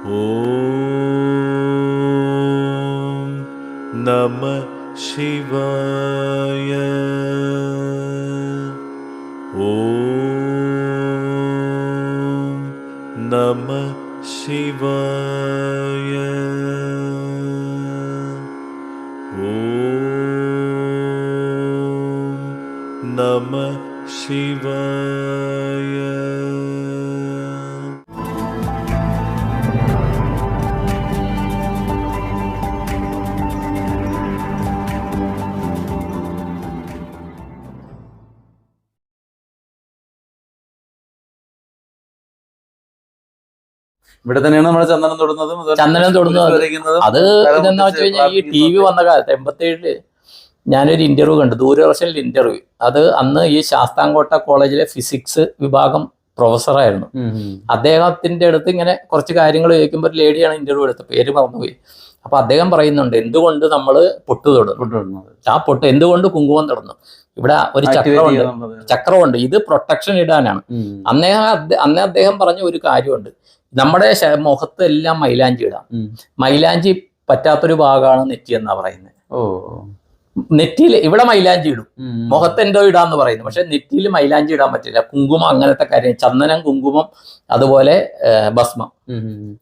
ॐ नमः शिवाय। ॐ नमः शिवाय ഇവിടെ തന്നെയാണ് നമ്മൾ ചന്ദനം തൊടുന്നതും ചന്ദനം തൊടുന്നത് അത് ഇതെന്താ വെച്ച് കഴിഞ്ഞാൽ ഈ ടി വി വന്ന കാലത്ത് എൺപത്തേഴിൽ ഞാനൊരു ഇന്റർവ്യൂ കണ്ടു. ദൂരദർശനിൽ ഇന്റർവ്യൂ അത് അന്ന് ഈ ശാസ്താംകോട്ട കോളേജിലെ ഫിസിക്സ് വിഭാഗം പ്രൊഫസറായിരുന്നു. അദ്ദേഹത്തിന്റെ അടുത്ത് ഇങ്ങനെ കുറച്ച് കാര്യങ്ങൾ ചോദിക്കുമ്പോൾ ഒരു ലേഡിയാണ് ഇന്റർവ്യൂ എടുത്തത്. പേര് മറന്നുപോയി. അപ്പൊ അദ്ദേഹം പറയുന്നുണ്ട് എന്തുകൊണ്ട് നമ്മൾ പൊട്ട് തൊടുന്നു. ആ പൊട്ട് എന്തുകൊണ്ട് കുങ്കുമം തൊടുന്നു? ഇവിടെ ഒരു ചക്രമുണ്ട്. ചക്രമുണ്ട്. ഇത് പ്രൊട്ടക്ഷൻ ഇടാനാണ്. അന്നേഹം അന്നേ അദ്ദേഹം പറഞ്ഞ ഒരു കാര്യമുണ്ട്. നമ്മുടെ മുഖത്ത് എല്ലാം മൈലാഞ്ചി ഇടാം. മൈലാഞ്ചി പറ്റാത്തൊരു ഭാഗമാണ് നെറ്റി എന്നാ പറയുന്നത്. ഓ. നെറ്റിയിൽ ഇവിടെ മൈലാഞ്ചി ഇടും. മുഖത്തെന്തോ ഇടാന്ന് പറയുന്നു. പക്ഷെ നെറ്റിയിൽ മൈലാഞ്ചി ഇടാൻ പറ്റില്ല. കുങ്കുമം അങ്ങനത്തെ കാര്യം ചന്ദനം കുങ്കുമം അതുപോലെ ഭസ്മം.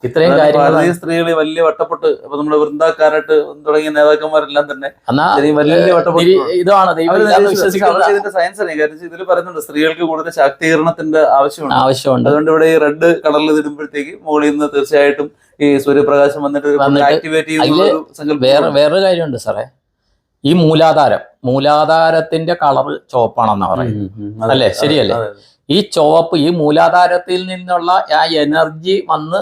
ഇത്രയും കാര്യങ്ങൾ സ്ത്രീകൾ വലിയ വട്ടപ്പെട്ട് നമ്മുടെ വൃന്ദാക്കാരായിട്ട് തുടങ്ങിയ നേതാക്കന്മാരെല്ലാം തന്നെ എന്നാ വലിയ വട്ടപ്പെട്ട് ഇതാണ്. സയൻസ് ഇതിൽ പറയുന്നുണ്ട് സ്ത്രീകൾക്ക് കൂടുതൽ ശാക്തീകരണത്തിന്റെ ആവശ്യമുണ്ട്. ആവശ്യമുണ്ട്. അതുകൊണ്ട് ഇവിടെ ഈ റെഡ് കളറിൽ ഇടുമ്പോഴത്തേക്ക് മുകളിൽ നിന്ന് തീർച്ചയായിട്ടും ഈ സൂര്യപ്രകാശം വന്നിട്ട് ആക്ടിവേറ്റ് ചെയ്യുന്ന വേറെ വേറൊരു കാര്യമുണ്ട് സാറേ. ഈ മൂലാധാരം മൂലാധാരത്തിന്റെ കളർ ചുവപ്പാണെന്ന് പറയുന്നത് അല്ലേ? ശരിയല്ലേ? ഈ ചുവപ്പ് ഈ മൂലാധാരത്തിൽ നിന്നുള്ള ആ എനർജി വന്ന്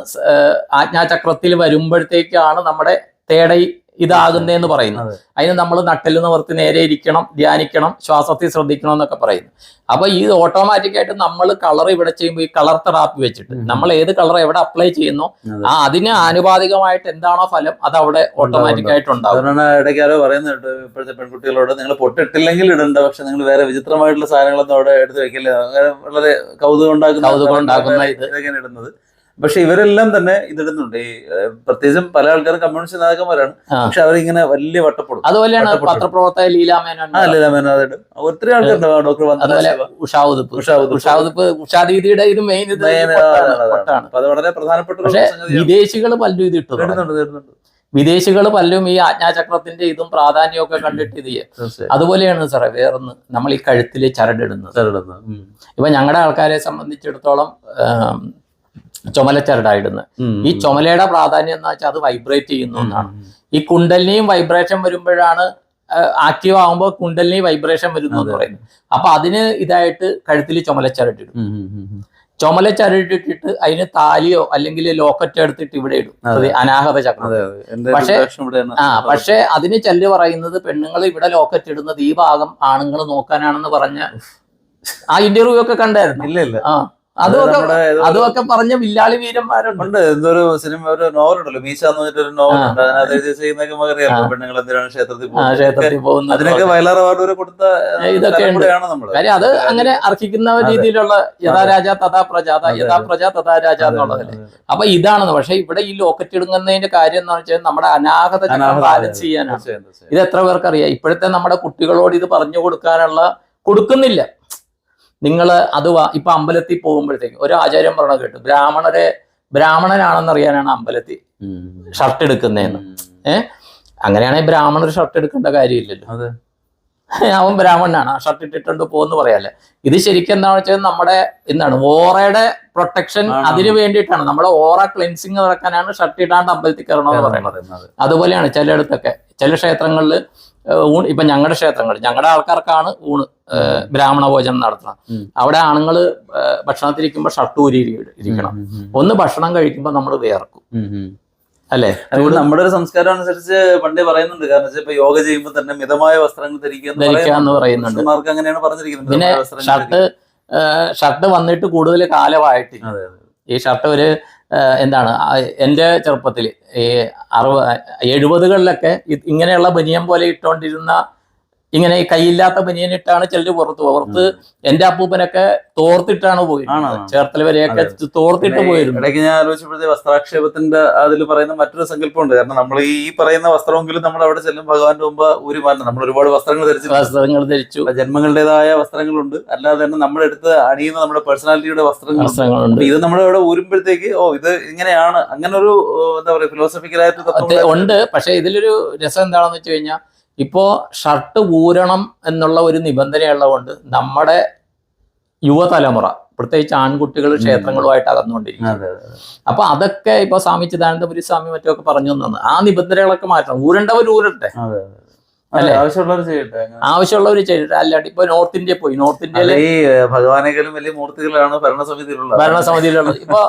ആജ്ഞാചക്രത്തിൽ വരുമ്പോഴത്തേക്കാണ് നമ്മുടെ തേടൈ ഇതാകുന്നതെന്ന് പറയുന്നു. അതെ. അതിന് നമ്മൾ നട്ടൽ നിവർത്തി നേരെ ഇരിക്കണം ധ്യാനിക്കണം ശ്വാസത്തിൽ ശ്രദ്ധിക്കണം എന്നൊക്കെ പറയുന്നു. അപ്പൊ ഈ ഓട്ടോമാറ്റിക്കായിട്ട് നമ്മൾ കളർ ഇവിടെ ചെയ്യുമ്പോൾ ഈ കളർ തെറാപ്പി വെച്ചിട്ട് നമ്മൾ ഏത് കളർ എവിടെ അപ്ലൈ ചെയ്യുന്നു ആ അതിന് ആനുപാതികമായിട്ട് എന്താണോ ഫലം അത് അവിടെ ഓട്ടോമാറ്റിക് ആയിട്ട് ഉണ്ടാവും. ഇടയ്ക്ക് ആരോ പറയുന്നത് ഇപ്പോഴത്തെ പെൺകുട്ടികളോട് നിങ്ങൾ പൊട്ടിട്ടില്ലെങ്കിൽ ഇടണ്ട പക്ഷെ നിങ്ങൾ വേറെ വിചിത്രമായിട്ടുള്ള സാധനങ്ങളൊന്നും അവിടെ എടുത്ത് വെക്കില്ല. വളരെ കൗതുകം ഉണ്ടാക്കുന്ന കൗതുകം ഉണ്ടാക്കുന്ന ഇത്. ഇതൊക്കെയാണ് ഇടുന്നത്. പക്ഷെ ഇവരെല്ലാം തന്നെ ഇതിടുന്നുണ്ട്. ഈ പ്രത്യേകിച്ചും പല ആൾക്കാരും കമ്മ്യൂണിസ്റ്റ് നേതാക്കന്മാരാണ്. പക്ഷെ അവരിങ്ങനെ വലിയ വട്ടപ്പെടും. അതുപോലെയാണ് വട്ടപ്പൊട്ട്. പത്രപ്രവർത്തക ലീലാമേനോൻ ആ ലളിത മേനോദിടും ഒത്തിരി ആൾക്കാരുണ്ട് ഡോക്ടർ വന്ദന അതുപോലെ ശിവ. ഉഷാ ഉതുപ്പ് ഉഷാ ഉതുപ്പ്. ഉഷാ ഉതുപ്പ് ഉഷാദീദിയുടെ ഇത് മെയിൻ ഇത് അത് വളരെ പ്രധാനപ്പെട്ട. വിദേശികൾ പലരും ഇത് ഇട്ടു വിദേശികൾ പലരും ഈ ആജ്ഞാചക്രത്തിന്റെ ഇതും പ്രാധാന്യവും പ്രാധാന്യമൊക്കെ കണ്ടിട്ട് ഇത് അതുപോലെയാണ് സാറേ വേറൊന്ന് നമ്മൾ ഈ കഴുത്തിൽ ചരടിടുന്നത്. ഇപ്പൊ ഞങ്ങളുടെ ആൾക്കാരെ സംബന്ധിച്ചിടത്തോളം ചുമലച്ചരടായിടുന്നത്. ഈ ചുമലയുടെ പ്രാധാന്യം എന്ന് വെച്ചാൽ അത് വൈബ്രേറ്റ് ചെയ്യുന്നു എന്നാണ്. ഈ കുണ്ടലിനെയും വൈബ്രേഷൻ വരുമ്പോഴാണ് ആക്റ്റീവ് ആകുമ്പോൾ കുണ്ടലിനെയും വൈബ്രേഷൻ വരുന്നു എന്ന്. പറയുന്നത്. അപ്പൊ അതിന് ഇതായിട്ട് കഴുത്തിൽ ചുമലച്ചരട്ടിടും. ചുമല ചരട്ടിട്ടിട്ട്. അതിന് താലിയോ അല്ലെങ്കിൽ ലോക്കറ്റ് എടുത്തിട്ട് ഇവിടെ ഇടും. അനാഹത ചക്രം. പക്ഷേ- ആ പക്ഷെ അതിന് ചെല്ല് പറയുന്നത് പെണ്ണുങ്ങൾ ഇവിടെ ലോക്കറ്റ് ഇടുന്നത് ഈ ഭാഗം ആണുങ്ങൾ നോക്കാനാണെന്ന് പറഞ്ഞ ആ ഇന്റർവ്യൂ ഒക്കെ കണ്ടായിരുന്നു? ഇല്ല ഇല്ല. ആ. അതുമൊക്കെ അതുമൊക്കെ പറഞ്ഞ വില്ലാളി വീരന്മാരുണ്ട്. എന്തൊരു സിനിമ ഒരു നോവലുണ്ടല്ലോ. മീശ എന്ന് പറഞ്ഞിട്ടൊരു ആ. അതിനകത്ത് ചെയ്യുന്നതൊക്കെ അറിയാം. പെണ്ണുങ്ങൾ എന്തിനാണ് ക്ഷേത്രത്തിൽ ക്ഷേത്രത്തിൽ പോകുന്നത് അതിനൊക്കെ വയലാർ അവാർഡ് വരെ കൊടുത്ത ഇതൊക്കെ നമ്മൾ. കാര്യം അത് അങ്ങനെ അർഹിക്കുന്ന രീതിയിലുള്ള യഥാ. രാജ തഥാ പ്രജ അതാ അതെ, യഥാ പ്രജ തഥാ രാജ എന്നുള്ളതല്ലേ? അപ്പൊ ഇതാണെന്ന്. പക്ഷെ ഇവിടെ ഈ ലോക്കറ്റ് ഇടുങ്ങുന്നതിന്റെ കാര്യം എന്ന് വെച്ചാൽ നമ്മുടെ അനാഹത ബാലൻസ് ചെയ്യാനാണ്. ഇത് എത്ര പേർക്കറിയാം? ഇപ്പോഴത്തെ നമ്മുടെ കുട്ടികളോട് ഇത് പറഞ്ഞു കൊടുക്കാനുള്ള കൊടുക്കുന്നില്ല. നിങ്ങൾ അത് ഇപ്പൊ അമ്പലത്തിൽ പോകുമ്പോഴത്തേക്ക് ഒരു ആചാര്യം പറഞ്ഞ കേട്ടു. ബ്രാഹ്മണരെ ബ്രാഹ്മണനാണെന്ന് അറിയാനാണ് അമ്പലത്തിൽ ഷർട്ട് എടുക്കുന്നതെന്ന്. ഏഹ് അങ്ങനെയാണെങ്കിൽ ബ്രാഹ്മണർ ഷർട്ട് എടുക്കേണ്ട കാര്യമില്ലല്ലോ. അവൻ ബ്രാഹ്മണനാണ്. ആ ഷർട്ട് ഇട്ടിട്ടുണ്ട് പോകുന്ന പറയാല്ലേ. ഇത് ശരിക്കും എന്താണെന്ന് വെച്ചാൽ നമ്മുടെ എന്താണ് ഓറയുടെ പ്രൊട്ടക്ഷൻ. അതിന് വേണ്ടിയിട്ടാണ്. നമ്മുടെ ഓറ ക്ലെൻസിങ് നടക്കാനാണ് ഷർട്ട് ഇടാണ്ട് അമ്പലത്തിൽ കയറണമെന്ന് പറയുന്നത്. അതുപോലെയാണ് ചിലയിടത്തൊക്കെ. ചില ക്ഷേത്രങ്ങളിൽ ഊണ് ഇപ്പൊ ഞങ്ങളുടെ ക്ഷേത്രങ്ങൾ ഞങ്ങളുടെ ആൾക്കാർക്കാണ് ഊണ് ബ്രാഹ്മണ ഭോജനം നടത്തണം അവിടെ ആണുങ്ങൾ ഭക്ഷണത്തിരിക്കുമ്പോൾ ഷട്ടൂരി ഇരിക്കണം. ഒന്ന് ഭക്ഷണം കഴിക്കുമ്പോൾ നമ്മൾ വേർക്കും അല്ലെ? നമ്മുടെ ഒരു സംസ്കാരം അനുസരിച്ച് പണ്ടേ പറയുന്നുണ്ട്. കാരണം വെച്ചാൽ ഇപ്പൊ യോഗ ചെയ്യുമ്പോൾ തന്നെ മിതമായ വസ്ത്രങ്ങൾ ധരിക്കുക എന്ന് പറയുന്നുണ്ട്. അങ്ങനെയാണ് പറഞ്ഞിരിക്കുന്നത്. പിന്നെ ഷർട്ട് ഷർട്ട് വന്നിട്ട് കൂടുതൽ കാലമായിട്ടില്ല അതെ. ഈ ഷർട്ട് ഒരു എന്താണ്? എന്റെ ചെറുപ്പത്തിൽ ഈ അറുപ എഴുപതുകളിലൊക്കെ ഇങ്ങനെയുള്ള ബനിയം പോലെ ഇട്ടുകൊണ്ടിരുന്ന ഇങ്ങനെ ഈ കൈയില്ലാത്ത ബനിയനിട്ടാണ് ചിലര് പുറത്ത്. പുറത്ത് എന്റെ അപ്പൂപ്പനൊക്കെ തോർത്തിട്ടാണ് പോയിരുന്നത്? ചേർത്തല വരെയൊക്കെ തോർത്തിട്ട് പോയിരുന്നു. ഇടയ്ക്ക് ഞാൻ ആലോചിച്ചപ്പോഴത്തെ വസ്ത്രാക്ഷേപത്തിന്റെ അതിൽ പറയുന്ന മറ്റൊരു സങ്കല്പമുണ്ട്. കാരണം നമ്മൾ ഈ പറയുന്ന വസ്ത്രമെങ്കിലും നമ്മൾ അവിടെ ചെല്ലും ഭഗവാന്റെ മുമ്പ് ഒരു നമ്മൾ ഒരുപാട് വസ്ത്രങ്ങൾ ധരിച്ചു വസ്ത്രങ്ങൾ ധരിച്ചു. ജന്മങ്ങളുടേതായ വസ്ത്രങ്ങളുണ്ട്. അല്ലാതെ തന്നെ നമ്മളെടുത്ത് അണിയുന്ന നമ്മുടെ പേഴ്സണാലിറ്റിയുടെ വസ്ത്രങ്ങൾ വസ്ത്രങ്ങളുണ്ട്. ഇത് നമ്മൾ ഇവിടെ ഊരുമ്പോഴത്തേക്ക് ഓ ഇത് ഇങ്ങനെയാണ്. അങ്ങനെ ഒരു എന്താ പറയാ ഫിലോസഫിക്കലായിട്ട് ഉണ്ട്. പക്ഷെ ഇതിലൊരു രസം എന്താണെന്ന് വെച്ച് കഴിഞ്ഞാൽ ഇപ്പോ ഷർട്ട് ഊരണം എന്നുള്ള ഒരു നിബന്ധനയുള്ളതുകൊണ്ട് നമ്മുടെ യുവതലമുറ പ്രത്യേകിച്ച് ആൺകുട്ടികൾ. ക്ഷേത്രങ്ങളുമായിട്ട് അകന്നുകൊണ്ടിരിക്കും അതെ അപ്പൊ അതൊക്കെ ഇപ്പൊ സ്വാമി ചിദാനന്ദപുരി സ്വാമി മറ്റൊക്കെ പറഞ്ഞു തന്നു ആ നിബന്ധനകളൊക്കെ മാറ്റണം. ഊരണ്ടവർ ഊരട്ടെ. അല്ലേ? ആവശ്യമുള്ളവർ ചെയ്യട്ടെ. ആവശ്യമുള്ളവർ അല്ലാണ്ട് ഇപ്പൊ നോർത്ത് ഇന്ത്യ പോയി. നോർത്ത് ഇന്ത്യയിലെ ഈ ഭഗവാനേക്കാളും വലിയ മൂർത്തികളാണ് ഭരണസമിതിയിലുള്ളത്. ഭരണസമിതിയിലുള്ളത്. ഇപ്പൊ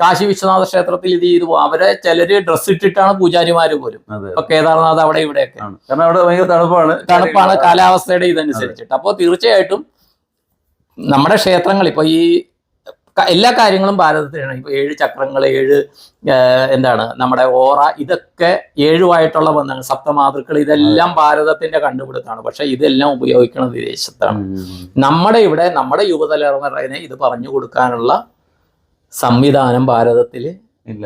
കാശി വിശ്വനാഥ ക്ഷേത്രത്തിൽ ഇത് ചെയ്തു പോകും അവരെ ചിലര് ഡ്രസ് ഇട്ടിട്ടാണ് പൂജാരിമാര് പോലും ഇപ്പൊ കേദാർനാഥ് അവിടെ ഇവിടെയൊക്കെ. ഒക്കെ കാരണം അവിടെ ഭയങ്കര തണുപ്പാണ് തണുപ്പാണ് കാലാവസ്ഥയുടെ ഇതനുസരിച്ചിട്ട്. അപ്പോൾ തീർച്ചയായിട്ടും നമ്മുടെ ക്ഷേത്രങ്ങൾ ഇപ്പൊ ഈ എല്ലാ കാര്യങ്ങളും ഭാരതത്തിലാണ്. ഇപ്പൊ ഏഴ് ചക്രങ്ങൾ ഏഴ് എന്താണ് നമ്മുടെ ഓറ ഇതൊക്കെ ഏഴുമായിട്ടുള്ള ബന്ധങ്ങൾ. സപ്തമാതൃക്കൾ ഇതെല്ലാം ഭാരതത്തിന്റെ കണ്ടുപിടുത്തമാണ്. പക്ഷെ ഇതെല്ലാം ഉപയോഗിക്കുന്നത് വിദേശത്താണ് നമ്മുടെ ഇവിടെ നമ്മുടെ യുവതലമുറയെ ഇത് പറഞ്ഞു കൊടുക്കാനുള്ള സംവിധാനം ഭാരതത്തിൽ ഇല്ല.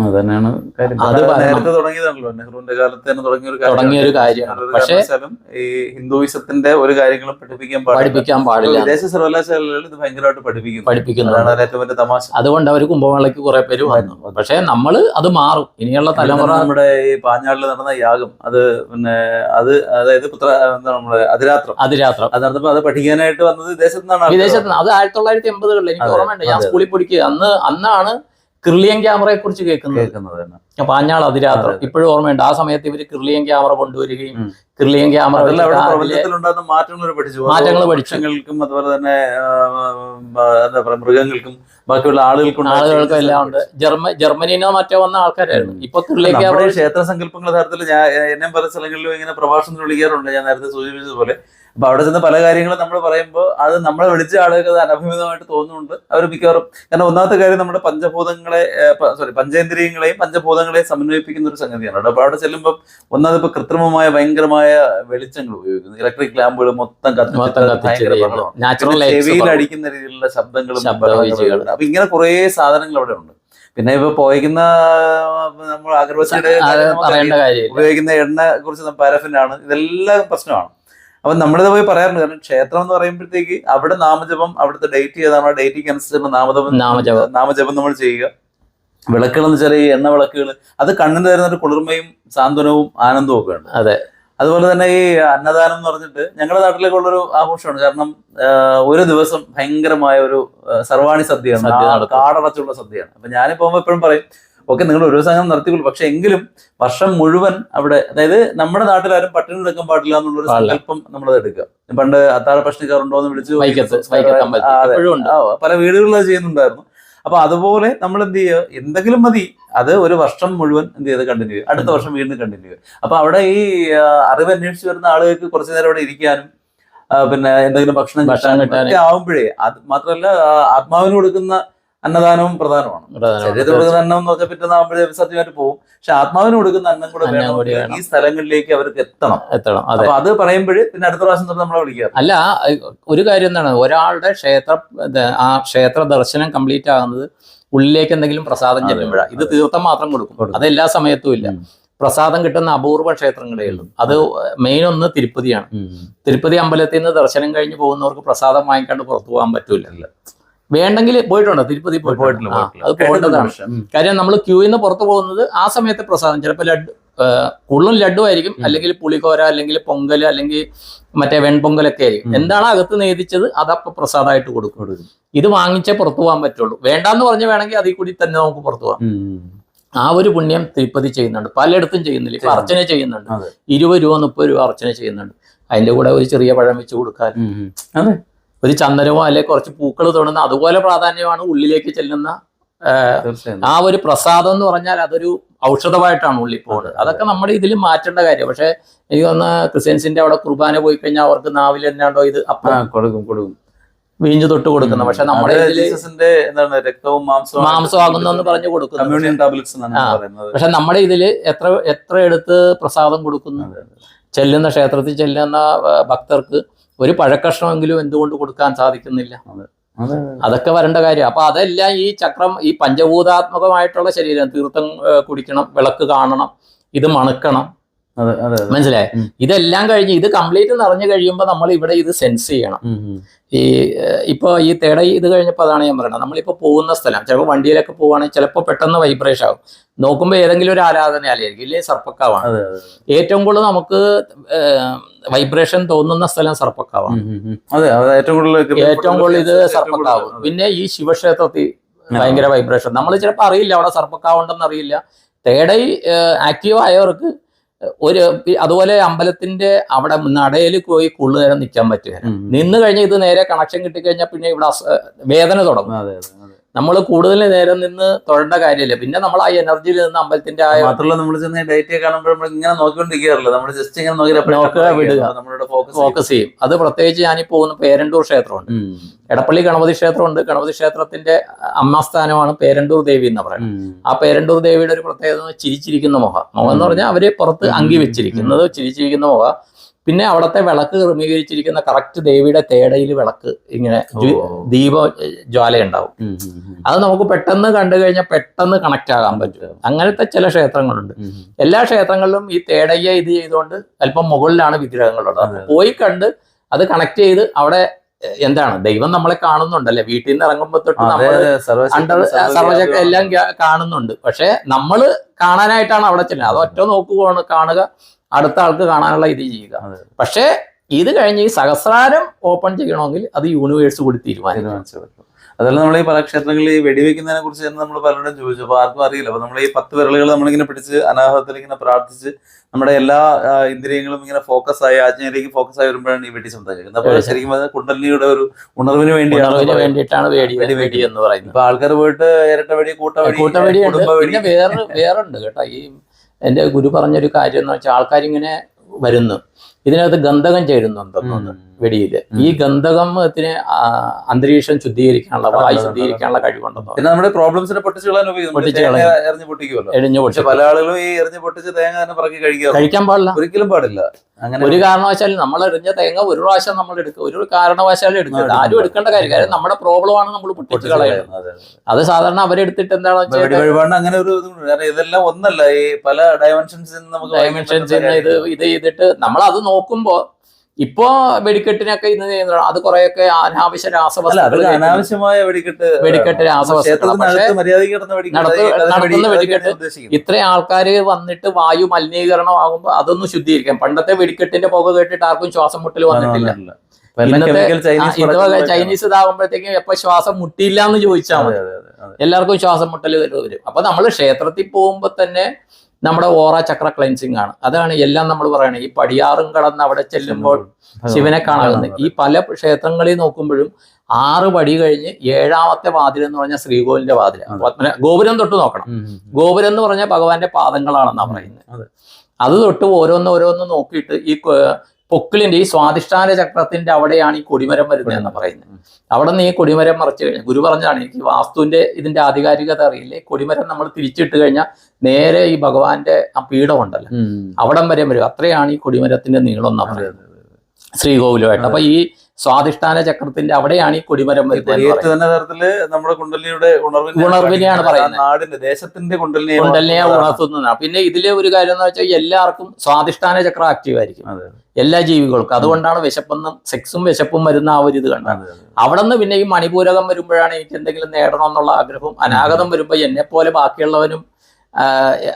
അത് തന്നെയാണ് കാര്യം. അത് അത് നേരത്തെ തുടങ്ങിയതാണല്ലോ. നെഹ്റുവിന്റെ കാലത്ത് തന്നെ തുടങ്ങിയ ഒരു. തുടങ്ങിയ ഒരു കാര്യമാണ്. പക്ഷേ- ഈ ഹിന്ദുയിസത്തിന്റെ ഒരു കാര്യങ്ങളും പഠിപ്പിക്കാൻ പഠിപ്പിക്കാൻ പാടില്ല. വിദേശ സർവകലാശാലകളിൽ ഇത് ഭയങ്കരമായിട്ട് പഠിപ്പിക്കുന്നു. പഠിപ്പിക്കുന്നത് അതാണ് അതിൽ ഏറ്റവും വലിയ തമാശ. അതുകൊണ്ട് അവർ കുംഭമേളയ്ക്ക് കുറെ പേര് വന്നു. പക്ഷെ നമ്മൾ അത് മാറും. ഇനിയുള്ള തലമുറ നമ്മുടെ ഈ പാഞ്ഞാളിൽ നടന്ന യാഗം അത് പിന്നെ അത് അതായത് പുത്ര എന്താ നമ്മുടെ അതിരാത്രം. അതിരാത്രം. അത് നടന്നപ്പോ അത് പഠിക്കാനായിട്ട് വന്നത് വിദേശത്തു നിന്നാണ് വിദേശത്ത് അത് ആയിരത്തി തൊള്ളായിരത്തി എൺപതുകളിൽ. എനിക്ക് ഓർമ്മയുണ്ട്. ഞാൻ. സ്കൂളിൽ പഠിക്കുക. അന്ന് അന്നാണ് കിർലിയൻ ക്യാമറയെ കുറിച്ച് കേൾക്കുന്നത് കേൾക്കുന്നത് ആഞ്ഞാൾ അതിരാത്രം. ഇപ്പോഴും ഓർമ്മയുണ്ട്. ആ സമയത്ത് ഇവർ കിർലിയൻ ക്യാമറ കൊണ്ടുവരികയും ക്രിലിയൻ കിർലിയൻ ക്യാമറ മാറ്റങ്ങൾ പഠിച്ചു. മാറ്റങ്ങൾ പഠിച്ചങ്ങൾക്കും പഠിച്ചു. അതുപോലെ തന്നെ എന്താ മൃഗങ്ങൾക്കും ബാക്കിയുള്ള ആളുകൾക്കും ആളുകൾക്കും എല്ലാം ഉണ്ട്. ജർമ്മ ജർമ്മനിന്നോ മറ്റോ വന്ന ആൾക്കാരായിരുന്നു. ഇപ്പൊ കിർലിയൻ ക്യാമറ ക്ഷേത്ര സങ്കല്പങ്ങളുടെ തരത്തിൽ ഞാൻ എന്നെ പല സ്ഥലങ്ങളിലും ഇങ്ങനെ പ്രഭാഷണത്തിൽ വിളിക്കാറുണ്ട്. ഞാൻ നേരത്തെ സൂചിപ്പിച്ചതുപോലെ. അപ്പൊ അവിടെ ചെന്ന് പല കാര്യങ്ങളും നമ്മൾ പറയുമ്പോൾ അത് നമ്മളെ വിളിച്ച ആളുകൾക്ക് അത് അനഭിമിതമായിട്ട് തോന്നുന്നുണ്ട്. അവർ മിക്കവാറും കാരണം ഒന്നാമത്തെ കാര്യം നമ്മുടെ പഞ്ചഭൂതങ്ങളെ സോറി പഞ്ചേന്ദ്രിയങ്ങളെയും പഞ്ചഭൂതങ്ങളെയും സമന്വയിപ്പിക്കുന്ന ഒരു സംഗതിയാണ്. അവിടെ അപ്പൊ അവിടെ ചെല്ലുമ്പോൾ ഒന്നാമത് ഇപ്പൊ കൃത്രിമമായ ഭയങ്കരമായ വെളിച്ചങ്ങൾ ഉപയോഗിക്കുന്നു. ഇലക്ട്രിക് ലാമ്പുകൾ മൊത്തം ചെവിയിൽ അടിക്കുന്ന രീതിയിലുള്ള ശബ്ദങ്ങളും. അപ്പൊ ഇങ്ങനെ കുറേ സാധനങ്ങൾ അവിടെ ഉണ്ട്. പിന്നെ ഇപ്പൊ പോയിക്കുന്ന നമ്മൾ നമുക്കറിയാം. ഉപയോഗിക്കുന്ന എണ്ണ കുറിച്ച് പാരഫിനാണ്. ഇതെല്ലാം പ്രശ്നമാണ്. അപ്പൊ നമ്മളിത് പോയി പറയാറുണ്ട്. കാരണം ക്ഷേത്രം എന്ന് പറയുമ്പോഴത്തേക്ക് അവിടെ നാമജപം അവിടുത്തെ ഡേറ്റ് ചെയ്താണ് നമ്മുടെ ഡേറ്റിക്ക് അനുസരിച്ചുള്ള നാമജപം നാമജപം. നാമജപം നമ്മൾ ചെയ്യുക. വിളക്കുകൾ എന്ന് വെച്ചാൽ ഈ എണ്ണ വിളക്കുകൾ അത് കണ്ണിന് തരുന്ന ഒരു കുളിർമയും സാന്ത്വനവും ആനന്ദവും ഒക്കെ ഉണ്ട്. അതെ. അതുപോലെ തന്നെ ഈ അന്നദാനം എന്ന് പറഞ്ഞിട്ട് ഞങ്ങളുടെ നാട്ടിലേക്കുള്ളൊരു ആഘോഷമാണ്. കാരണം ഒരു ദിവസം ഭയങ്കരമായ ഒരു സർവാണി സദ്യയാണ്. കാടടച്ചുള്ള സദ്യയാണ്. അപ്പൊ ഞാനിപ്പോ എപ്പോഴും പറയും ഓക്കെ നിങ്ങൾ ഒരു സംഘം നടത്തിക്കൊള്ളു. പക്ഷെ എങ്കിലും വർഷം മുഴുവൻ അവിടെ അതായത് നമ്മുടെ നാട്ടിൽ ആരും പട്ടിണി എടുക്കാൻ പാടില്ല എന്നുള്ളൊരു. സങ്കല്പം നമ്മളത് എടുക്കുക. പണ്ട് അത്താഴ പ്രശ്നക്കാരുണ്ടോ എന്ന് വിളിച്ചു പല വീടുകളിൽ അത് ചെയ്യുന്നുണ്ടായിരുന്നു. അപ്പൊ അതുപോലെ നമ്മൾ എന്ത് ചെയ്യുക? എന്തെങ്കിലും മതി. അത് ഒരു വർഷം മുഴുവൻ എന്ത് ചെയ്ത് കണ്ടിന്യൂ ചെയ്യുക. അടുത്ത വർഷം വീണ്ടും കണ്ടിന്യൂ ചെയ്യുക. അപ്പൊ അവിടെ ഈ അറിവ് അന്വേഷിച്ച് വരുന്ന ആളുകൾക്ക് കുറച്ചു നേരം അവിടെ ഇരിക്കാനും പിന്നെ എന്തെങ്കിലും ഭക്ഷണം കിട്ടാനും. ആവുമ്പോഴേ അത് മാത്രമല്ല ആത്മാവിന് കൊടുക്കുന്ന അന്നദാനവും പ്രധാനമാണ് ശരീരത്തിൽ കൊടുക്കുന്ന അന്നം എന്ന് പറഞ്ഞാൽ പിറ്റേന്നാകുമ്പോഴേ സത്യമായിട്ട് പോകും പക്ഷെ ആത്മാവിന് കൊടുക്കുന്ന അന്നം കൂടെ വേണം ഈ സ്ഥലങ്ങളിലേക്ക് അവർക്ക് എത്തണം. എത്തണം. അതെ. അപ്പൊ അത് പറയുമ്പോഴേ പിന്നെ അടുത്ത പ്രാവശ്യം തന്നെ നമ്മളെ വിളിക്കുക അല്ല ഒരു കാര്യം എന്താണ്? ഒരാളുടെ ക്ഷേത്ര ആ ക്ഷേത്ര ദർശനം കംപ്ലീറ്റ് ആകുന്നത് ഉള്ളിലേക്ക് എന്തെങ്കിലും പ്രസാദം ചെല്ലുമ്പോഴാണ് ഇത് തീർത്ഥം മാത്രം കൊടുക്കും. അത് എല്ലാ സമയത്തും ഇല്ല. പ്രസാദം കിട്ടുന്ന അപൂർവ ക്ഷേത്രങ്ങളേ ഉള്ളൂ. അത് മെയിൻ ഒന്ന് തിരുപ്പതിയാണ്. തിരുപ്പതി അമ്പലത്തിൽ നിന്ന് ദർശനം കഴിഞ്ഞ് പോകുന്നവർക്ക് പ്രസാദം വാങ്ങിക്കാണ്ട് പുറത്തു പോകാൻ പറ്റൂല. ഇല്ല. വേണ്ടെങ്കിൽ പോയിട്ടുണ്ടോ? തിരുപ്പതി പോയിട്ടുണ്ട്? അത് പോകേണ്ടതാണ്. കാര്യം നമ്മൾ ക്യൂയിൽ നിന്ന് പുറത്തു പോകുന്നത് ആ സമയത്തെ പ്രസാദം. ചിലപ്പോൾ ലഡ്ഡു കുള്ളും ലഡ്ഡു ആയിരിക്കും. അല്ലെങ്കിൽ പുളിക്കോര അല്ലെങ്കിൽ പൊങ്കൽ അല്ലെങ്കിൽ മറ്റേ വെൺപൊങ്കലൊക്കെ ആയിരിക്കും. എന്താണ് അകത്ത് നേതിച്ചത് അതപ്പോൾ പ്രസാദമായിട്ട് കൊടുക്കും. ഇത് വാങ്ങിച്ചേ പുറത്തു പോകാൻ പറ്റുള്ളൂ. വേണ്ടാന്ന് പറഞ്ഞ് വേണമെങ്കിൽ അതിൽ കൂടി തന്നെ നമുക്ക് പുറത്തു പോകാം. ആ ഒരു പുണ്യം തിരുപ്പതി ചെയ്യുന്നുണ്ട്. പലയിടത്തും ചെയ്യുന്നില്ല. ഇപ്പൊ അർച്ചന ചെയ്യുന്നുണ്ട്. ഇരുപത് രൂപ മുപ്പത് രൂപ അർച്ചന ചെയ്യുന്നുണ്ട്. അതിന്റെ കൂടെ ഒരു ചെറിയ പഴം വെച്ച് കൊടുക്കാൻ. അതെ. ഒരു ചന്ദനമോ അല്ലെങ്കിൽ കുറച്ച് പൂക്കൾ തൊടുന്ന അതുപോലെ പ്രാധാന്യമാണ് ഉള്ളിലേക്ക് ചെല്ലുന്ന ആ ഒരു പ്രസാദം എന്ന് പറഞ്ഞാൽ അതൊരു ഔഷധമായിട്ടാണ് ഉള്ളി പോകുന്നത് അതൊക്കെ നമ്മുടെ ഇതിൽ മാറ്റേണ്ട കാര്യം. പക്ഷെ എനിക്ക് തോന്നുന്ന ക്രിസ്ത്യൻസിന്റെ അവിടെ കുർബാന പോയി കഴിഞ്ഞാൽ അവർക്ക് നാവിൽ എന്നാണ്ടോ ഇത് അപ്പം കൊടുക്കും കൊടുക്കും. വീഞ്ഞു തൊട്ട് കൊടുക്കുന്നത് പക്ഷെ നമ്മുടെ ജീസസിന്റെ എന്താണ് രക്തവും മാംസവും മാംസമാകുന്നെന്ന് പറഞ്ഞു കൊടുക്കുന്നു കമ്മ്യൂണിയൻ ടാബ്ലറ്റ്സ് പക്ഷെ നമ്മുടെ ഇതിൽ എത്ര എത്ര എടുത്ത് പ്രസാദം കൊടുക്കുന്നു. ചെല്ലുന്ന ക്ഷേത്രത്തിൽ ചെല്ലുന്ന ഭക്തർക്ക് ഒരു പഴക്കഷ്ണമെങ്കിലും എന്തുകൊണ്ട് കൊടുക്കാൻ സാധിക്കുന്നില്ല. അതെ അതൊക്കെ വരേണ്ട കാര്യം. അപ്പൊ അതെല്ലാം ഈ ചക്രം ഈ പഞ്ചഭൂതാത്മകമായിട്ടുള്ള ശരീരം തീർത്ഥം കുടിക്കണം വിളക്ക് കാണണം ഇത് മണക്കണം. മനസ്സിലായി. ഇതെല്ലാം കഴിഞ്ഞ് ഇത് കംപ്ലീറ്റ് നിറഞ്ഞു കഴിയുമ്പോൾ നമ്മൾ ഇവിടെ ഇത് സെൻസ് ചെയ്യണം. ഈ ഇപ്പോൾ ഇപ്പൊ ഈ തേട ഇത് കഴിഞ്ഞപ്പോൾ അതാണ് ഞാൻ പറയുന്നത്. നമ്മളിപ്പോ പോകുന്ന സ്ഥലം ചിലപ്പോൾ വണ്ടിയിലൊക്കെ പോവുകയാണെങ്കിൽ ചിലപ്പോൾ പെട്ടെന്ന് വൈബ്രേഷൻ ആകും നോക്കുമ്പോൾ ഏതെങ്കിലും ഒരു ആരാധനാലയായിരിക്കും ഇല്ലേ? സർപ്പക്കാവാണ്. ഏറ്റവും കൂടുതൽ നമുക്ക് വൈബ്രേഷൻ തോന്നുന്ന സ്ഥലം സർപ്പക്കാവാണ്. ഏറ്റവും കൂടുതൽ ഏറ്റവും കൂടുതൽ ഇത് സർപ്പക്കാവും. പിന്നെ ഈ ശിവക്ഷേത്രത്തിൽ ഭയങ്കര വൈബ്രേഷൻ നമ്മൾ ചിലപ്പോൾ അറിയില്ല അവിടെ സർപ്പക്കാവുണ്ടെന്ന് അറിയില്ല. തേടൈ ആക്റ്റീവ് ആയവർക്ക് ഒരു അതുപോലെ അമ്പലത്തിന്റെ അവിടെ നടയിൽ പോയി കൂടുതൽ നേരം നിൽക്കാൻ പറ്റുക. നിന്ന് കഴിഞ്ഞാൽ ഇത് നേരെ കണക്ഷൻ കിട്ടിക്കഴിഞ്ഞാൽ പിന്നെ ഇവിടെ വേദന തുടങ്ങും. നമ്മൾ കൂടുതൽ നേരം നിന്ന് തൊഴേണ്ട കാര്യമില്ല പിന്നെ നമ്മൾ ആ എനർജിയിൽ നിന്ന് അമ്പലത്തിന്റെ ആ മാത്രമല്ല നമ്മൾ ചെന്ന് ഡേറ്റ് കാണുമ്പോൾ നമ്മൾ ഇങ്ങനെ നോക്കിക്കൊണ്ടിരിക്കാറില്ല? നമ്മൾ ജസ്റ്റ് ഇങ്ങനെ നോക്കി നോക്കുക, വിടുക. നമ്മളുടെ ഫോക്കസ് ഫോക്കസ് ചെയ്യും. അത് പ്രത്യേകിച്ച് ഞാൻ ഈ പോകുന്ന പേരണ്ടൂർ ക്ഷേത്രമുണ്ട്. എടപ്പള്ളി ഗണപതി ക്ഷേത്രമുണ്ട്. ഗണപതി ക്ഷേത്രത്തിന്റെ അമ്മാസ്ഥാനമാണ് പേരണ്ടൂർ ദേവി എന്ന് പറയുന്നത്. ആ പേരണ്ടൂർ ദേവിയുടെ ഒരു പ്രത്യേകത ചിരിച്ചിരിക്കുന്ന മുഖം. മുഖം എന്ന് പറഞ്ഞാൽ അവർ പുറത്ത് അങ്കി വെച്ചിരിക്കുന്നത് ചിരിച്ചിരിക്കുന്ന മുഖം. പിന്നെ അവിടുത്തെ വിളക്ക് ക്രമീകരിച്ചിരിക്കുന്ന കറക്റ്റ് ദേവിയുടെ തേടയിൽ വിളക്ക് ഇങ്ങനെ ദീപ ജ്വാല ഉണ്ടാവും. അത് നമുക്ക് പെട്ടെന്ന് കണ്ടു കഴിഞ്ഞാൽ പെട്ടെന്ന് കണക്ട് ആകാൻ പറ്റും. അങ്ങനത്തെ ചില ക്ഷേത്രങ്ങളുണ്ട്. എല്ലാ ക്ഷേത്രങ്ങളിലും ഈ തേടയ്യ ഇത് ചെയ്തുകൊണ്ട് അല്പം മുകളിലാണ് വിഗ്രഹങ്ങളുള്ളത്. പോയി കണ്ട് അത് കണക്ട് ചെയ്ത് അവിടെ എന്താണ്? ദൈവം നമ്മളെ കാണുന്നുണ്ടല്ലേ? വീട്ടിൽ നിന്ന് ഇറങ്ങുമ്പോൾ തൊട്ട് നമ്മൾ അണ്ടർ സർവശക്തി എല്ലാം കാണുന്നുണ്ട്. പക്ഷെ നമ്മൾ കാണാനായിട്ടാണ് അവിടെ ചെല്ലുന്നത്. അത് ഒറ്റ നോക്കുകയാണ് കാണുക. അടുത്ത ആൾക്ക് കാണാനുള്ള ഇത് ചെയ്യുക. പക്ഷേ ഇത് കഴിഞ്ഞ് ഈ സഹസ്രാരം ഓപ്പൺ ചെയ്യണമെങ്കിൽ അത് യൂണിവേഴ്സ് കൂടി തീരുമാനിച്ചു അതല്ല നമ്മൾ ഈ പല ക്ഷേത്രങ്ങളിൽ ഈ വെടിവെക്കുന്നതിനെ കുറിച്ച് തന്നെ നമ്മൾ പലരോടും ചോദിച്ചു. അപ്പോൾ ആർക്കും അറിയില്ല. അപ്പോൾ നമ്മൾ ഈ പത്ത് വിരലുകൾ നമ്മളിങ്ങനെ പിടിച്ച് അനാഹത്തിൽ ഇങ്ങനെ പ്രാർത്ഥിച്ച് നമ്മുടെ എല്ലാ ഇന്ദ്രിയങ്ങളും ഇങ്ങനെ ഫോക്കസ് ആയി ആജ്ഞയിലേക്ക് ഫോക്കസ് ആയി വരുമ്പോഴാണ് ഈ വെടി സംസാരിക്കുന്നത് അപ്പൊ അതെ. ശരിക്കും അത് കുണ്ടലിനിയുടെ ഒരു ഉണർവിന് വേണ്ടിയാണ്. വേണ്ടിയിട്ടാണ് വേടി വെടി വെടി എന്ന് പറയുന്നത്. ഇപ്പൊ ആൾക്കാർ പോയിട്ട് ഇരട്ട വെടി കൂട്ടവെടി കുടുംബ വെടി. പിന്നെ വേറെ വേറുണ്ട് കേട്ടോ. ഈ എന്റെ ഗുരു പറഞ്ഞൊരു കാര്യം എന്ന് വെച്ചാൽ ആൾക്കാരിങ്ങനെ വരുന്നു ഇതിനകത്ത് ഗന്ധകം ചേരുന്നുണ്ടെന്നു. വെടിയിൽ. ഈ ഗന്ധകത്തിന് അന്തരീക്ഷം ശുദ്ധീകരിക്കാനുള്ള വായു ശുദ്ധീകരിക്കാനുള്ള കഴിവുണ്ടെന്നോ പിന്നെ നമ്മുടെ പ്രോബ്ലംസിനെ പൊട്ടിച്ച് എറിഞ്ഞു പൊട്ടിച്ച് പൊട്ടിക്കുമല്ലോ. പല ആളുകളും ഈ എറിഞ്ഞു പൊട്ടിച്ച് തേങ്ങ തന്നെ പറക്കി കഴിക്കുക കഴിക്കാൻ പാടില്ല. ഒരിക്കലും പാടില്ല. അങ്ങനെ ഒരു കാരണവശാലും നമ്മൾ എറിഞ്ഞ തേങ്ങ ഒരു പ്രാവശ്യം നമ്മൾ എടുക്കുക ഒരു കാരണവശാലും എടുക്കുക ആരും എടുക്കേണ്ട കാര്യം. കാര്യം നമ്മുടെ പ്രോബ്ലം ആണ് നമ്മൾ പൊട്ടിച്ച് കളയുന്നത്. അതെ, സാധാരണ അവരെടുത്തിട്ട് എന്താണെന്ന് അങ്ങനെ ഒരു ഇതെല്ലാം ഒന്നല്ല. ഈ പല ഡയമെൻഷൻസിൽ നമുക്ക് വായിക്കാൻ ഡയമെൻഷൻസ് ഇത് ഇത് ചെയ്തിട്ട് നമ്മൾ അത് നോക്കുമ്പോ ഇപ്പോ വെടിക്കെട്ടിനൊക്കെ ഇന്ന് ചെയ്യുന്നതാണ് അത് കുറെയൊക്കെ അനാവശ്യ രാസവസ്തു അനാവശ്യമായ വെടിക്കെട്ട് വെടിക്കെട്ട് നടത്തുന്ന വെടിക്കെട്ട്. ഇത്രയും ആൾക്കാര് വന്നിട്ട് വായു മലിനീകരണം ആകുമ്പോൾ അതൊന്നും ശുദ്ധീകരിക്കാം പണ്ടത്തെ വെടിക്കെട്ടിന്റെ പുക കേട്ടിട്ട് ആർക്കും ശ്വാസം മുട്ടൽ വന്നിട്ടില്ല. ഇന്നത്തെ- ചൈനീസ് ഇതാകുമ്പോഴത്തേക്കും എപ്പോ ശ്വാസം മുട്ടിയില്ല എന്ന് ചോദിച്ചാൽ മതി. എല്ലാവർക്കും ശ്വാസം മുട്ടൽ വരും. അപ്പൊ നമ്മൾ ക്ഷേത്രത്തിൽ പോകുമ്പോൾ തന്നെ നമ്മുടെ ഓറ ചക്ര ക്ലെൻസിങ് ആണ്. അതാണ് എല്ലാം നമ്മൾ പറയുന്നത് ഈ പടിയാറും കടന്ന് അവിടെ ചെല്ലുമ്പോൾ ശിവനെ കാണാറുണ്ട്. ഈ പല ക്ഷേത്രങ്ങളിൽ നോക്കുമ്പോഴും ആറ് പടി കഴിഞ്ഞ് ഏഴാമത്തെ വാതിൽ എന്ന് പറഞ്ഞാൽ ശ്രീകോവിലിന്റെ വാതിൽ. ഗോപുരം തൊട്ട് നോക്കണം. ഗോപുരം എന്ന് പറഞ്ഞാൽ ഭഗവാന്റെ പാദങ്ങളാണെന്നാണ് പറയുന്നത്. അതെ. തൊട്ട് ഓരോന്ന് ഓരോന്ന് നോക്കിയിട്ട് ഈ പൊക്കിളിന്റെ ഈ സ്വാധിഷ്ഠാന ചക്രത്തിന്റെ അവിടെയാണ് ഈ കൊടിമരം വരുന്നത് എന്ന് പറയുന്നത്. അവിടെ നിന്ന് ഈ കൊടിമരം മറിച്ചു കഴിഞ്ഞാൽ ഗുരു പറഞ്ഞാണ് എനിക്ക് വാസ്തുവിന്റെ ഇതിന്റെ ആധികാരികത അറിയില്ലേ. കൊടിമരം നമ്മൾ തിരിച്ചിട്ട് കഴിഞ്ഞാൽ നേരെ ഈ ഭഗവാന്റെ ആ പീഠമുണ്ടല്ലോ അവിടം വരെ വരും. അത്രയാണ് ഈ കൊടിമരത്തിന്റെ നീളം എന്നാണ് പറയുന്നത്. ശ്രീകോവിലുമായിട്ട്. അപ്പൊ ഈ സ്വാധിഷ്ഠാന ചക്രത്തിന്റെ അവിടെയാണ് ഈ കൊടിമരം തരത്തിൽ നമ്മുടെ ഉണർവിനെയാണ് പറയുന്നത്. നാടിന്റെ ദേശത്തിന്റെ കുണ്ടലിനെ കുണ്ടലിനെ ഉണർത്തുന്നതാണ് പിന്നെ ഇതിലെ ഒരു കാര്യം എന്ന് വെച്ചാൽ എല്ലാവർക്കും സ്വാധിഷ്ഠാന ചക്രം ആക്റ്റീവ് ആയിരിക്കും. എല്ലാ ജീവികൾക്കും. അതുകൊണ്ടാണ് വിശപ്പെന്നും സെക്സും വിശപ്പും വരുന്ന ആ ഒരു ഇത് കണ്ടത്. അവിടെ നിന്ന് പിന്നെ ഈ മണിപൂരകം വരുമ്പോഴാണ് എനിക്ക് എന്തെങ്കിലും നേടണം എന്നുള്ള ആഗ്രഹം അനാഗതം വരുമ്പോൾ എന്നെ പോലെ ബാക്കിയുള്ളവനും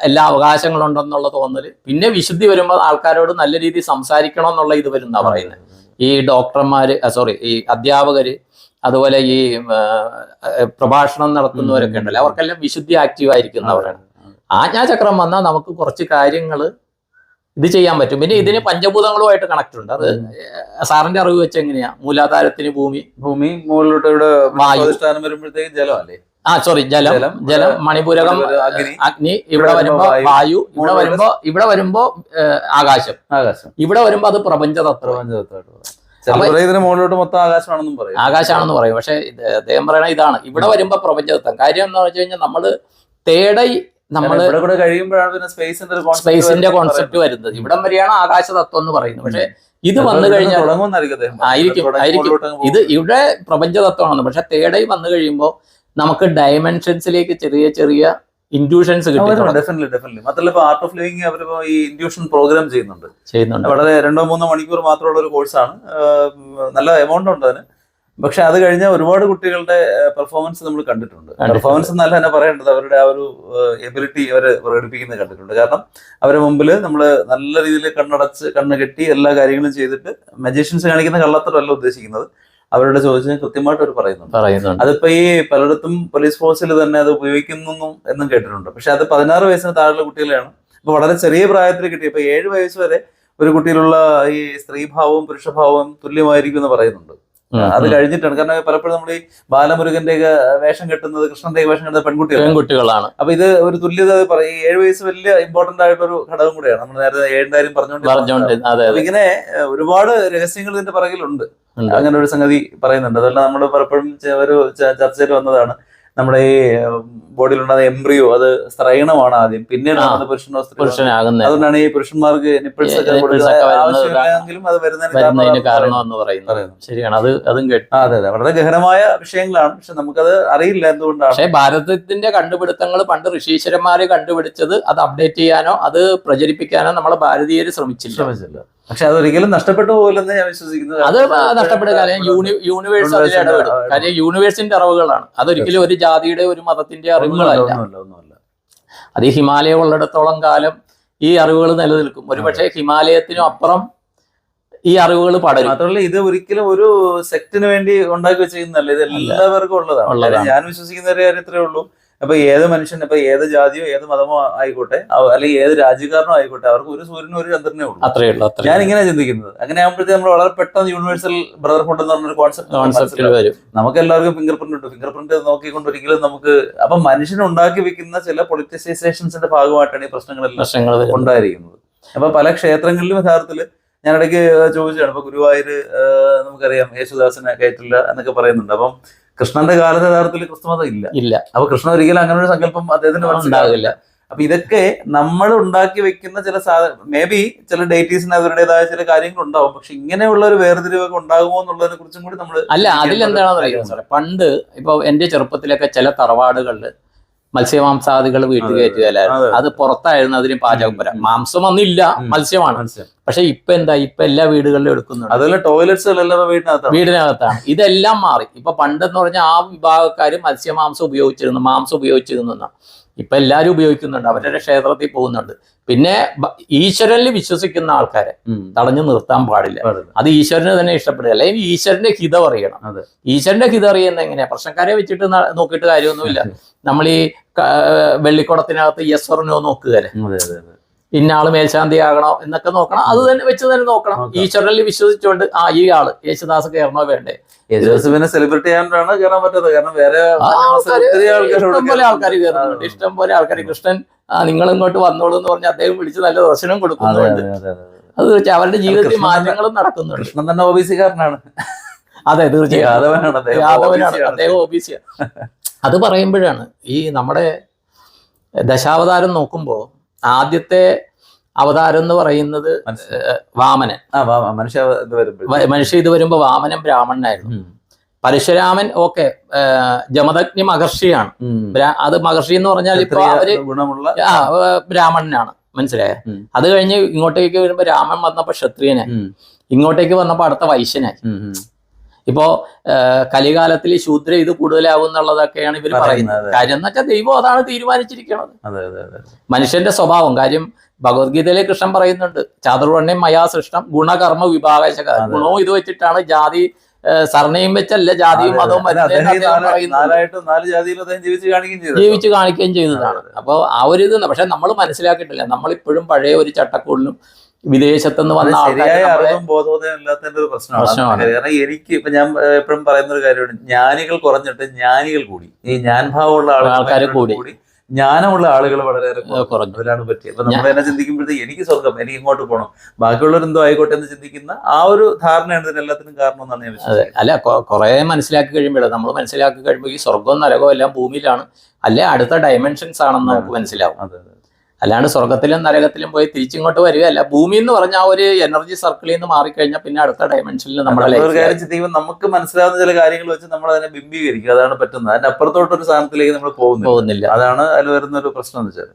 എല്ലാ അവകാശങ്ങളുണ്ടെന്നുള്ള തോന്നൽ. പിന്നെ വിശുദ്ധി വരുമ്പോൾ ആൾക്കാരോട് നല്ല രീതിയിൽ സംസാരിക്കണം എന്നുള്ള ഇത് വരുന്ന പറയുന്നത്. ഈ ഡോക്ടർമാര് സോറി ഈ അധ്യാപകര് അതുപോലെ ഈ പ്രഭാഷണം നടത്തുന്നവരൊക്കെ ഉണ്ടല്ലോ. അവർക്കെല്ലാം വിശുദ്ധി ആക്റ്റീവ് ആയിരിക്കുന്നവരാണ്. ആജ്ഞാചക്രം വന്നാൽ നമുക്ക് കുറച്ച് കാര്യങ്ങൾ ഇത് ചെയ്യാൻ പറ്റും. പിന്നെ ഇതിന് പഞ്ചഭൂതങ്ങളുമായിട്ട് കണക്ട് ഉണ്ട്. അത് സാറിന്റെ അറിവ് വെച്ച് എങ്ങനെയാ? മൂലാധാരത്തിന് ഭൂമി ഭൂമി മുകളിലോട്ട് ഇവിടെ വായു. വരുമ്പോഴത്തേക്ക് ജലം അല്ലേ ആ സോറി ജലം ജലം, മണിപൂരകം അഗ്നി. ഇവിടെ വരുമ്പോ വായു. ഇവിടെ വരുമ്പോ ഇവിടെ വരുമ്പോ ആകാശം. ആകാശം. ഇവിടെ വരുമ്പോ അത് പ്രപഞ്ചതത്വം. പ്രപഞ്ചതത്വമായിട്ട് മുകളിലോട്ട് മൊത്തം ആകാശമാണെന്നും പറയും. ആകാശമാണെന്ന് പറയും. പക്ഷെ അദ്ദേഹം പറയണ ഇതാണ്. ഇവിടെ വരുമ്പോ പ്രപഞ്ചതത്വം. കാര്യം എന്ന് വെച്ച് കഴിഞ്ഞാൽ നമ്മൾ തേടൈ നമ്മൾ കൂടെ കഴിയുമ്പോഴാണ് പിന്നെ സ്പേസിന്റെ സ്പേസിന്റെ കോൺസെപ്റ്റ് വരുന്നത്. ഇവിടം വരെയാണ് ആകാശ തത്വം എന്ന് പറയുന്നത്. പക്ഷെ ഇത് വന്നു കഴിഞ്ഞാൽ. ആയിരിക്കും, ആയിരിക്കും. ഇത് ഇവിടെ പ്രപഞ്ച തത്വമാണ് പക്ഷെ തേടൈ വന്നു കഴിയുമ്പോൾ നമുക്ക് ഡയമെൻഷൻസിലേക്ക് ചെറിയ ചെറിയ ഇൻഡ്യൂഷൻസ്. ഡെഫിനറ്റ്ലി ഡെഫിനറ്റ്ലി മാത്രമല്ല ഇപ്പൊ ആർട്ട് ഓഫ് അവരിപ്പോ ഈ ഇൻഡ്യൂഷൻ പ്രോഗ്രാം ചെയ്യുന്നുണ്ട്. ചെയ്യുന്നുണ്ട്. വളരെ രണ്ടോ മൂന്നോ മണിക്കൂർ മാത്രമുള്ള ഒരു കോഴ്സാണ് നല്ല എമൗണ്ട് ഉണ്ട് അതിന്. പക്ഷെ അത് കഴിഞ്ഞ ഒരുപാട് കുട്ടികളുടെ പെർഫോമൻസ് നമ്മൾ കണ്ടിട്ടുണ്ട്. പെർഫോമൻസ് എന്നല്ല തന്നെ പറയേണ്ടത് അവരുടെ ആ ഒരു എബിലിറ്റി അവർ പ്രകടിപ്പിക്കുന്നത് കണ്ടിട്ടുണ്ട്. കാരണം അവരെ മുമ്പിൽ നമ്മൾ നല്ല രീതിയിൽ കണ്ണടച്ച് കണ്ണ് കെട്ടി എല്ലാ കാര്യങ്ങളും ചെയ്തിട്ട് മജീഷ്യൻസ് കാണിക്കുന്ന കള്ളത്തരമല്ല ഉദ്ദേശിക്കുന്നത്. അവരുടെ ചോദിച്ചതിന് കൃത്യമായിട്ട് അവർ പറയുന്നുണ്ട്. പറയുന്നുണ്ട്. അതിപ്പോ ഈ പലയിടത്തും പോലീസ് ഫോഴ്സിൽ തന്നെ അത് ഉപയോഗിക്കുന്നു എന്നും കേട്ടിട്ടുണ്ട്. പക്ഷെ അത് പതിനാറ് വയസ്സിന് താഴെയുള്ള കുട്ടികളെയാണ്. ഇപ്പൊ വളരെ ചെറിയ പ്രായത്തിൽ കിട്ടി. ഇപ്പൊ ഏഴ് വയസ്സ് വരെ ഒരു കുട്ടിയിലുള്ള ഈ സ്ത്രീഭാവവും പുരുഷഭാവവും തുല്യമായിരിക്കും എന്ന് പറയുന്നുണ്ട്. അത്. കഴിഞ്ഞിട്ടാണ്. കാരണം പലപ്പോഴും നമ്മൾ ഈ ബാലമുരുകന്റെ ഒക്കെ വേഷം കെട്ടുന്നത് കൃഷ്ണന്റെ വേഷം കെട്ടുന്നത് പെൺകുട്ടികൾ പെൺകുട്ടികളാണ്. അപ്പൊ ഇത് ഒരു തുല്യത പറയും. ഏഴ് വയസ്സ് വലിയ ഇമ്പോർട്ടന്റ് ആയിട്ടൊരു ഘടകം കൂടെയാണ്. നമ്മൾ നേരത്തെ ഏഴിന്റെ കാര്യം പറഞ്ഞോണ്ട് പറഞ്ഞുകൊണ്ട് അതെ ഇങ്ങനെ ഒരുപാട് രഹസ്യങ്ങൾ ഇതിന്റെ പിറകിലുണ്ട്. അങ്ങനെ ഒരു സംഗതി പറയുന്നുണ്ട്. അതല്ല നമ്മൾ പലപ്പോഴും ഒരു ചർച്ചയിൽ വന്നതാണ്. നമ്മുടെ ഈ ബോഡിയിലുണ്ടാകുന്ന എംബ്രിയോ അത് സ്ത്രൈണമാണ് ആദ്യം. പിന്നീട് പുരുഷനോ അതുകൊണ്ടാണ് ഈ പുരുഷന്മാർക്ക് നിപ്പിൾസ് ആവശ്യമില്ലെങ്കിലും അത് വരുന്നതിന് പറയുന്നത്. ശരിയാണ്. അത് അതും കേട്ടു. അതെ അതെ. വളരെ ഗഹനമായ വിഷയങ്ങളാണ്. പക്ഷെ നമുക്കത് അറിയില്ല എന്തുകൊണ്ടാണ്. പക്ഷേ ഭാരതത്തിന്റെ കണ്ടുപിടുത്തങ്ങൾ പണ്ട് ഋഷീശ്വരന്മാര് കണ്ടുപിടിച്ചത് അത് അപ്ഡേറ്റ് ചെയ്യാനോ അത് പ്രചരിപ്പിക്കാനോ നമ്മളെ ഭാരതീയർ ശ്രമിച്ചില്ല. ശ്രമിച്ചില്ല. പക്ഷെ അതൊരിക്കലും നഷ്ടപ്പെട്ടു പോകില്ലെന്ന് ഞാൻ വിശ്വസിക്കുന്നു. അത് നഷ്ടപ്പെടുക യൂണിവേഴ്സ് അതിൽ ഇടപെടും. കാര്യം യൂണിവേഴ്സിന്റെ അറിവുകളാണ്. അതൊരിക്കലും ഒരു ജാതിയുടെ ഒരു മതത്തിന്റെ അറിവുകളല്ല. അത് ഈ ഹിമാലയം ഉള്ളിടത്തോളം കാലം ഈ അറിവുകൾ നിലനിൽക്കും. ഒരുപക്ഷെ ഹിമാലയത്തിനും അപ്പുറം ഈ അറിവുകൾ പടരും. മാത്രമല്ല ഇത് ഒരിക്കലും ഒരു സെക്ടിന് വേണ്ടി ഉണ്ടാക്കി വെച്ചിരിക്കുന്നല്ല ഇത് എല്ലാവർക്കും ഉള്ളതാണ്. ഞാൻ വിശ്വസിക്കുന്ന ഒരു കാര്യം ഇത്രേ ഉള്ളൂ. അപ്പൊ ഏത് മനുഷ്യൻ ഇപ്പൊ ഏത് ജാതിയോ ഏത് മതമോ ആയിക്കോട്ടെ അല്ലെങ്കിൽ ഏത് രാജ്യക്കാരനോ ആയിക്കോട്ടെ അവർക്ക് ഒരു സൂര്യനും ഒരു ചന്ദ്രനേ ഉള്ളൂ. അത്രേ ഉള്ളൂ അത്ര ഞാൻ ഇങ്ങനെ ചിന്തിക്കുന്നത്. അങ്ങനെ ആകുമ്പോഴത്തേക്ക് നമ്മൾ വളരെ പെട്ടെന്ന് യൂണിവേഴ്സൽ ബ്രദർഹുഡ് എന്ന് പറഞ്ഞൊരു കോൺസെപ്റ്റ് കോൺസെപ്റ്റ് വരും നമുക്ക് എല്ലാവർക്കും ഫിംഗർ പ്രിന്റ് ഉണ്ട് ഫിംഗർ പ്രിന്റ് നോക്കിക്കൊണ്ട് ഒരിക്കലും നമുക്ക് അപ്പൊ മനുഷ്യൻ ഉണ്ടാക്കി വെക്കുന്ന ചില പൊളിറ്റിസൈസേഷൻസിന്റെ ഭാഗമായിട്ടാണ് ഈ പ്രശ്നങ്ങളെല്ലാം പ്രശ്നങ്ങൾ ഉണ്ടായിരിക്കുന്നത്. അപ്പൊ പല ക്ഷേത്രങ്ങളിലും യഥാർത്ഥത്തിൽ ഞാൻ ഇടയ്ക്ക് ചോദിച്ചാണ് ഇപ്പൊ ഗുരുവായൂർ നമുക്കറിയാം യേശുദാസിനെ കയറ്റില്ല എന്നൊക്കെ പറയുന്നുണ്ട്. അപ്പം കൃഷ്ണന്റെ കാലത്ത് യഥാർത്ഥത്തിൽ ക്രിസ്തുമതം ഇല്ല. ഇല്ല. അപ്പൊ കൃഷ്ണൻ ഒരിക്കലും അങ്ങനെ ഒരു സങ്കല്പം അദ്ദേഹത്തിന് ഉണ്ടാകില്ല മനസ്സിലാകില്ല അപ്പൊ ഇതൊക്കെ നമ്മൾ ഉണ്ടാക്കി വെക്കുന്ന ചില സാധനം മേ ബി ചില ഡേറ്റീസിന് അവരുടേതായ ചില കാര്യങ്ങൾ ഉണ്ടാവും പക്ഷെ ഇങ്ങനെയുള്ള ഒരു വേർതിരിവൊക്കെ ഉണ്ടാകുമോ എന്നുള്ളതിനെ കുറിച്ചും കൂടി നമ്മൾ അല്ല അതിൽ എന്താണെന്ന് അറിയാം സാറേ? പണ്ട് ഇപ്പൊ എന്റെ ചെറുപ്പത്തിലൊക്കെ ചില തറവാടുകളിൽ മത്സ്യമാംസാദികൾ വീട്ടിൽ കയറ്റുകയല്ലായിരുന്നു അത്. പുറത്തായിരുന്നു അതിന് പാചകം ഉം. മാംസം ഒന്നില്ല ഉം. മത്സ്യമാണ്. പക്ഷെ ഇപ്പൊ എന്താ ഇപ്പൊ എല്ലാ വീടുകളിലും എടുക്കുന്നുണ്ട്. അതുപോലെ ടോയ്ലറ്റ്സ് വീടിനകത്താണ്. ഇതെല്ലാം മാറി. ഇപ്പൊ പണ്ടെന്ന് പറഞ്ഞാൽ ആ വിഭാഗക്കാര് മത്സ്യമാംസം ഉപയോഗിച്ചിരുന്നു മാംസം ഉപയോഗിച്ചിരുന്നു ഇപ്പൊ എല്ലാവരും ഉപയോഗിക്കുന്നുണ്ട് അവരുടെ ക്ഷേത്രത്തിൽ പോകുന്നുണ്ട്. പിന്നെ ഈശ്വരനിൽ വിശ്വസിക്കുന്ന ആൾക്കാരെ. തടഞ്ഞു നിർത്താൻ പാടില്ല. അത് ഈശ്വരന് തന്നെ ഇഷ്ടപ്പെടുക. അല്ലെങ്കിൽ ഈശ്വരന്റെ ഹിതം അറിയണം. ഈശ്വരന്റെ ഹിതം അറിയുന്ന എങ്ങനെയാ? പ്രശ്നക്കാരെ വെച്ചിട്ട് നോക്കിയിട്ട് കാര്യമൊന്നുമില്ല. നമ്മൾ ഈ വെള്ളിക്കുടത്തിനകത്ത് യെസ് നോക്കുക നോക്കുകയല്ലേ ഇന്ന ആൾ മേൽശാന്തി ആകണോ എന്നൊക്കെ നോക്കണം. അത് തന്നെ വെച്ച് തന്നെ നോക്കണം. നോക്കാം. ഈശ്വരനിൽ വിശ്വസിച്ചുകൊണ്ട് ആ ഈ ആൾ യേശുദാസ് കയറണോ വേണ്ടേ? യേശുദാസ് പിന്നെ സെലിബ്രിറ്റി ആയതുകൊണ്ടാണ് കയറാൻ പറ്റാത്തത്. കാരണം വേറെ ഇഷ്ടംപോലെ ആൾക്കാർ ഇഷ്ടം പോലെ ആൾക്കാർ കയറുന്നുണ്ട്. ഇഷ്ടംപോലെ ഇഷ്ടം പോലെ ആൾക്കാർ കൃഷ്ണൻ നിങ്ങൾ ഇങ്ങോട്ട് വന്നോളൂ എന്ന് പറഞ്ഞ് അദ്ദേഹം വിളിച്ച് നല്ല ദർശനം കൊടുക്കുന്നുണ്ട്. അതെ, വെച്ച് അവരുടെ ജീവിതത്തിൽ മാറ്റങ്ങളും നടക്കുന്നുണ്ട്. കൃഷ്ണൻ തന്നെ ബി അതെ തീർച്ചയായും. യാദവനാണ്. അദ്ദേഹം അത് പറയുമ്പോഴാണ് ഈ നമ്മുടെ ദശാവതാരം നോക്കുമ്പോൾ ആദ്യത്തെ അവതാരം എന്ന് പറയുന്നത്. വാമനൻ. മനുഷ്യ മനുഷ്യ ഇത് വരുമ്പോ വാമനൻ ബ്രാഹ്മണനായിരുന്നു. പരശുരാമൻ ഓക്കെ ജമദഗ്നി മഹർഷിയാണ്. അത് മഹർഷി എന്ന് പറഞ്ഞാൽ ഇപ്പൊ അവർ ഗുണമുള്ള ആ ബ്രാഹ്മണനാണ്. മനസ്സിലായ. അത് കഴിഞ്ഞ് ഇങ്ങോട്ടേക്ക് വരുമ്പോ രാമൻ വന്നപ്പോ ക്ഷത്രിയനായി. ഇങ്ങോട്ടേക്ക് വന്നപ്പോ അടുത്ത വൈശ്യനായി. ഇപ്പോ കലികാലത്തിൽ ശൂദ്ര ഇത് കൂടുതലാവും എന്നുള്ളതൊക്കെയാണ് ഇവർ പറയുന്നത്. കാര്യം എന്ന് വെച്ചാൽ ദൈവം അതാണ് തീരുമാനിച്ചിരിക്കുന്നത് മനുഷ്യന്റെ സ്വഭാവം. കാര്യം ഭഗവത്ഗീതയിലെ കൃഷ്ണൻ പറയുന്നുണ്ട് ചാതുർവർണയം മയാ സൃഷ്ടം ഗുണകർമ്മ വിഭാഗശക. അതെ. ഗുണവും ഇത് വെച്ചിട്ടാണ് ജാതി സർണയും വെച്ചല്ല ജാതിയും മതവും ജീവിച്ച് കാണിക്കുകയും ചെയ്തതാണ്. അപ്പോൾ ആ ഒരു ഇത് പക്ഷെ നമ്മൾ മനസ്സിലാക്കിയിട്ടില്ല. നമ്മളിപ്പോഴും പഴയ ഒരു ചട്ടക്കൂടിലും വിദേശത്തുനിന്ന് വന്ന ആൾക്കാരും ആൾക്കാർ നമ്മളെ അറിവും ബോധോദയം ഇല്ലാത്തതിന്റെ ഒരു പ്രശ്നമാണ്. കാരണം എനിക്ക് ഇപ്പൊ ഞാൻ എപ്പോഴും പറയുന്ന ഒരു കാര്യമാണ് ജ്ഞാനികൾ കുറഞ്ഞിട്ട് ജ്ഞാനികൾ കൂടി. ഈ ഞാൻ ഭാവമുള്ള ആൾക്കാർ കൂടി. ജ്ഞാനമുള്ള ആളുകൾ വളരെയേറെ കുറഞ്ഞു. അതിലാണ് പറ്റിയത്. അപ്പൊ നമ്മൾ എന്നെ ചിന്തിക്കുമ്പോഴത്തേക്ക് എനിക്ക് സ്വർഗം എനിക്ക് ഇങ്ങോട്ട് പോകണം ബാക്കിയുള്ളവർ എന്തോ ആയിക്കോട്ടെ എന്ന് ചിന്തിക്കുന്ന ആ ഒരു ധാരണയാണ് ഇതിനെല്ലാത്തിനും കാരണം എന്നാണ് ഞാൻ അതെ. അല്ല കുറെ മനസ്സിലാക്കി കഴിയുമ്പോഴേ നമ്മൾ മനസ്സിലാക്കി കഴിയുമ്പോൾ ഈ സ്വർഗവും നരകവും എല്ലാം ഭൂമിയിലാണ്. അല്ലെ? അടുത്ത ഡയമെൻഷൻസ് ആണെന്ന് നമുക്ക് മനസ്സിലാവും. അതെ അതെ. അല്ലാണ്ട് സ്വർഗത്തിലും നരകത്തിലും പോയി തിരിച്ചിങ്ങോട്ട് വരികയല്ല. ഭൂമി എന്ന് പറഞ്ഞ ആ ഒരു എനർജി സർക്കിളിൽ നിന്ന് മാറിക്കഴിഞ്ഞാൽ പിന്നെ അടുത്ത ഡയമെൻഷനിൽ നമ്മൾ നമുക്ക് മനസ്സിലാവുന്ന ചില കാര്യങ്ങൾ വെച്ച് നമ്മൾ അതിനെ ബിംബീകരിക്കും. അതാണ് പറ്റുന്നത്. അതിന്റെ അപ്പുറത്തോട്ടൊരു സാധനത്തിലേക്ക് നമ്മൾ പോകുന്നില്ല. അതാണ് അതിൽ വരുന്ന ഒരു പ്രശ്നം എന്ന് വെച്ചാൽ